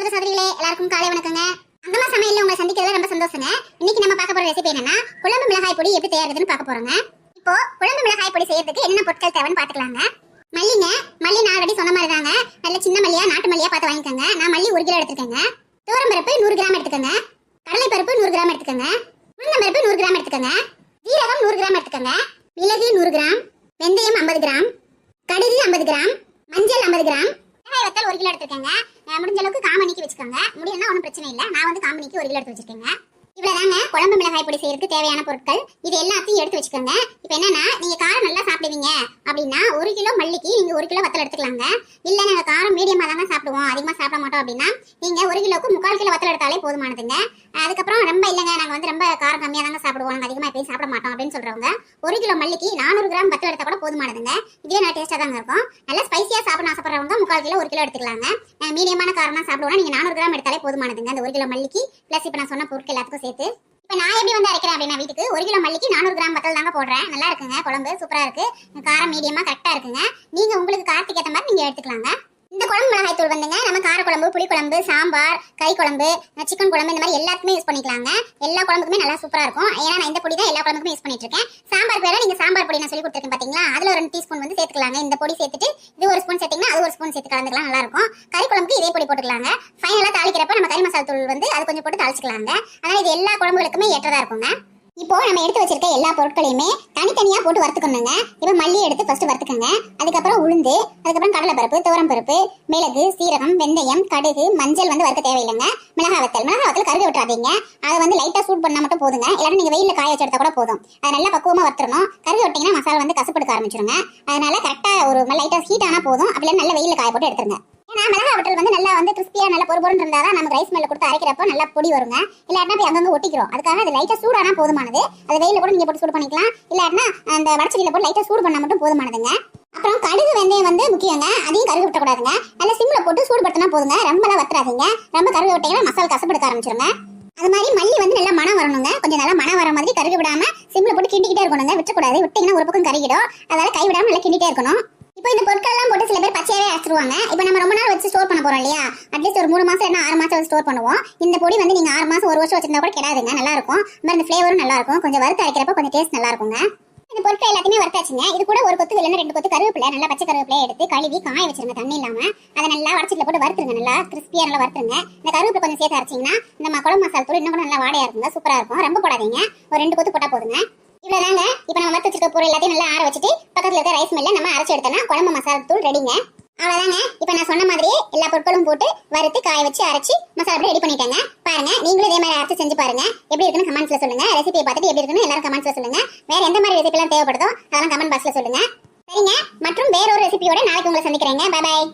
சகோதர சகோதரிகளே எல்லாருக்கும் காலை வணக்கங்க. அங்கம்மா சமையல்ல உங்களை சந்திக்கிறதுல ரொம்ப சந்தோஷங்க. இன்னைக்கு நம்ம பார்க்க போற ரெசிபி என்னன்னா குழம்பு மிளகாய் பொடி எப்படி தயாரிக்கிறதுன்னு பார்க்க போறோங்க. இப்போ குழம்பு மிளகாய் பொடி செய்யறதுக்கு என்னென்ன பொருட்கள் தேவைன்னு பார்த்துக்கலாங்க. மல்லிங்க மல்லி நான் ஆல்ரெடி சொன்ன மாதிரி தாங்க. நல்ல சின்ன மல்லியா நாட்டு மல்லியா பார்த்து வாங்கிக்கோங்க. நான் மல்லி ஒரு கிலோ எடுத்துக்கோங்க துவரம் பருப்பு நூறு கிராம் எடுத்துக்கோங்க. கடலை பருப்பு நூறு கிராம் எடுத்துக்கோங்க. உளுந்தம் பருப்பு நூறு கிராம் எடுத்துக்கோங்க. ஜீரகம் நூறு கிராம் எடுத்துக்கோங்க. மிளகு நூறு கிராம். வெந்தயம் ஐம்பது கிராம். கடுகு ஐம்பது கிராம். மஞ்சள் ஐம்பது கிராம். மிளகாய் வத்தல் ஒரு கிலோ எடுத்துக்கோங்க முடிஞ்ச அளவுக்கு காமணிக்கு வச்சுக்கோங்க. முடியலன்னா ஒன்றும் பிரச்சனை இல்லை. நான் வந்து காமணிக்கு ஒரு கிலோ எடுத்து வச்சிருக்கேங்க. இவ்வளவுதாங்க. குழம்பு மிளகாய் பொடி செய்யறதுக்கு தேவையான பொருட்கள். இது எல்லாத்தையும் எடுத்து வச்சுக்கோங்க. இப்போ என்னன்னா நீங்க காரம் நல்லா சாப்பிடுவீங்க அப்படின்னா ஒரு கிலோ மல்லிக்கு நீங்க ஒரு கிலோ வத்தல் எடுத்துக்கலாங்க. இல்ல நாங்க காரம் மீடியமா தாங்க சாப்பிடுவோம். அதிகமா சாப்பிட மாட்டோம் அப்படின்னா நீங்க ஒரு கிலோக்கு முக்கால் கிலோ வத்தல் எடுத்தாலே போதுமானதுங்க. அதுக்கப்புறம் ரொம்ப இல்லைங்க. நாங்க வந்து ரொம்ப காரம் கம்மியா தாங்க சாப்பிடுவோம். நாங்க அதிகமா எப்பயும் சாப்பிட மாட்டோம் அப்படின்னு சொல்றவங்க ஒரு கிலோ மல்லிக்கு நானூறு கிராம் வத்தல் எடுத்தா கூட போதுமானதுங்க. இதுவே நான் டேஸ்டா தாங்க இருக்கும். நல்லா ஸ்பைசியா சாப்பிட ஆசைப்படுறவங்க முக்கால் கிலோ ஒரு கிலோ எடுத்துக்கலாங்க. மீடியமான காரம் தான் சாப்பிடுவோம் நீங்க நானூறு கிராம் எடுத்தாலே போதுமானதுங்க. அந்த ஒரு கிலோ மல்லிக்கு பிளஸ் இப்போ நான் சொன்ன பொருட்கள் எல்லாத்துக்கும் சேர்த்து. இப்போ நான் எப்படி வந்து அரைக்கிறேன் அப்படின்னா வீட்டுக்கு ஒரு கிலோ மல்லிக்கு நானூறு கிராம் வத்தல் தாங்க போடுறேன். நல்லா இருக்குங்க குழம்பு சூப்பரா இருக்கு. காரம் மீடியமா கரெக்டா இருக்குங்க. நீங்க உங்களுக்கு காரத்துக்கு ஏற்ற மாதிரி நீங்க எடுத்துக்கலாங்க. குழம்பு மிளகாய் தூள் வந்துங்க. நம்ம கார குழம்பு புளி குழம்பு சாம்பார் கறி குழம்பு சிக்கன் குழம்பு இந்த மாதிரி எல்லாத்துக்குமே யூஸ் பண்ணிக்கலாங்க. எல்லா குழம்புக்குமே நல்லா சூப்பரா இருக்கும். ஏன்னா நான் இந்த பொடி தான் எல்லா குழம்புக்குமே யூஸ் பண்ணிட்டு இருக்கேன் சாம்பார் வேற நீங்க சாம்பார் பொடி நான் சொல்லி கொடுத்துருக்கேன் பாத்தீங்களா? அதுல ஒரு ரெண்டு டீஸ்பூன் வந்து சேர்த்துக்கலாங்க. இந்த பொடி சேர்த்துட்டு இது ஒரு ஸ்பூன் சேர்த்தீங்கன்னா அது ஒரு ஸ்பூன் சேர்த்து கலந்துக்கலாம். நல்லா இருக்கும். கறி குழம்புக்கு இதே பொடி போட்டுக்கலாங்க. ஃபைனலா தாளிக்கிறப்ப நம்ம கறி மசாலா தூள் வந்து அது கொஞ்சம் போட்டு தாளிச்சுக்கலாங்க. அதனால இது எல்லா குழம்புகளுக்குமே ஏற்றதா இருக்குங்க. இப்போ நம்ம எடுத்து வச்சிருக்க எல்லா பொருட்களையுமே தனித்தனியா போட்டு வறுத்துக்கணுங்க. இப்போ மல்லி எடுத்து ஃபர்ஸ்ட் வறுத்துக்கோங்க. அதுக்கப்புறம் உளுந்து அதுக்கப்புறம் கடலைப்பருப்பு துவரம் பருப்பு மிளகு சீரகம் வெந்தயம் கடுகு மஞ்சள் வந்து வறுக்க தேவையில்லைங்க. மிளகா வத்தல். மிளகா வத்தல் கருக விட்டுறாதீங்க. அதை வந்து லைட்டா சூட் பண்ணா மட்டும் போதுங்க. இல்லாட்டி நீங்க வெயில காய வச்சு எடுத்தா கூட போதும். அதை நல்லா பக்குவமா வறுத்துறணும் கருக விட்டீங்கன்னா மசாலா வந்து கசப்படுக்க ஆரம்பிச்சிருங்க. அதனால கரெக்டா ஒரு லைட்டா ஹீட் ஆனா போதும். அப்படியே நல்ல வெயில காய போட்டு எடுத்துருங்க. ஏன்னா மிளகா வட்டல் வந்து நல்லா வந்து கிறிஸ்பியாக நல்லா பொறு பொருன்னு இருந்தா தான் நமக்கு ரைஸ் மேலே கொடுத்து அரைக்கிறப்போ நல்லா பொடி வருங்க. இல்லாட்டினா போய் அங்கங்கே ஒட்டிக்கிறோம். அதுக்காக அது லைட்டாக சூடானா போதுமானது. அது வெயில கூட நீங்க போட்டு சூடு பண்ணிக்கலாம். இல்லாட்டினா அந்த வடச்சடியில போட்டு லைட்டா சூடு பண்ணா மட்டும் போதுமானதுங்க. அப்புறம் கடுகு வெந்தயம் வந்து முக்கியங்க. அதையும் கருகு விட்டக்கூடாதுங்க. நல்லா சிம்மில் போட்டு சூடு படுத்தினா போதுங்க ரொம்பலாம் வத்துறாதீங்க ரொம்ப கருகு விட்டீங்கன்னா மசால் கசப்படுத்த ஆரம்பிச்சிருங்க. அது மாதிரி மல்லி வந்து நல்லா மனம் வரணுங்க. கொஞ்சம் நல்லா மனம் வர மாதிரி கருகு விடாம சிம்மில் போட்டு கிண்டிக்கிட்டே இருக்கணுங்க. விட்டக்கூடாது. விட்டீங்கன்னா ஒரு பக்கம் கருகிடும். அதனால கை விடாம நல்லா கிண்டிகிட்டே இருக்கணும். இப்போ இந்த பொருட்கள்லாம் போட்டு சில பேர் பச்சையாவே அரைச்சிருவாங்க. இப்போ நம்ம ரொம்ப நாள் வச்சு ஸ்டோர் பண்ண போறோம் இல்லையா? அட்லீஸ்ட் ஒரு மூணு மாசம் என்ன ஆறு மாசம் வச்சு ஸ்டோர் பண்ணுவோம். இந்த பொடி வந்து நீங்க ஆறு மாசம் ஒரு வருஷம் வச்சிருந்தா கூட கிடையாதுங்க நல்லா இருக்கும் இந்த மாதிரி இந்த ஃபிளேவரும் நல்லா இருக்கும் கொஞ்சம் வறுத்து அரைக்கிறப்ப கொஞ்சம் டேஸ்ட் நல்லா இருக்குங்க இந்த பொருட்கள் எல்லாத்தையுமே வறுத்தாச்சுங்க. இது கூட ஒரு கொத்து இல்லைன்னா ரெண்டு கொத்து கருவேப்பிலை நல்லா பச்சை கருவேப்பிலையை எடுத்து கழுவி காய வச்சிருங்க. தண்ணி இல்லாம. அதை நல்லா வடச்சிட்டுல போட்டு வறுத்துருங்க. நல்லா கிறிஸ்பியா நல்லா வறுத்துருங்க. இந்த கருவேப்பிலை கொஞ்சம் சேர்த்து அரைச்சிங்கன்னா இந்த குழம்பு மசாலா தூள் இன்னும் கூட நல்லா வாடையா இருக்குங்க. சூப்பரா இருக்கும். ரொம்ப போடாதீங்க. ஒரு ரெண்டு கொத்து போட்டா போதுங்க. இவ்வளவுதாங்க. இப்போ நம்ம வறுத்து வச்சிருக்க பொருள் எல்லாத்தையும் நல்லா ஆற வச்சுட்டு பக்கத்துல இருக்க ரைஸ் மில்ல நம்ம அரைச்சு எடுத்தோம்னா குழம்பு மசாலா தூள் ரெடிங்க அவ்வளவுதாங்க. இப்போ நான் சொன்ன மாதிரியே எல்லா பொருட்களும் போட்டு வறுத்து காய வச்சு அரைச்சு மசாலா ரெடி பண்ணிட்டேங்க. பாருங்க நீங்களும் இதே மாதிரி அரைச்சு செஞ்சு பாருங்க. எப்படி இருக்குன்னு கமெண்ட்ஸ்ல சொல்லுங்க. ரெசிபியை பார்த்துட்டு எப்படி இருக்குன்னு எல்லாரும் கமெண்ட்ஸ்ல சொல்லுங்க. வேற எந்த மாதிரி ரெசிபி எல்லாம் தேவைப்படுதோ அதெல்லாம் கமெண்ட் பாக்ஸ்ல சொல்லுங்க. சரிங்க. மற்றும் வேற ஒரு ரெசிபியோட நாளைக்கு உங்களை சந்திக்கிறேங்க. பாய்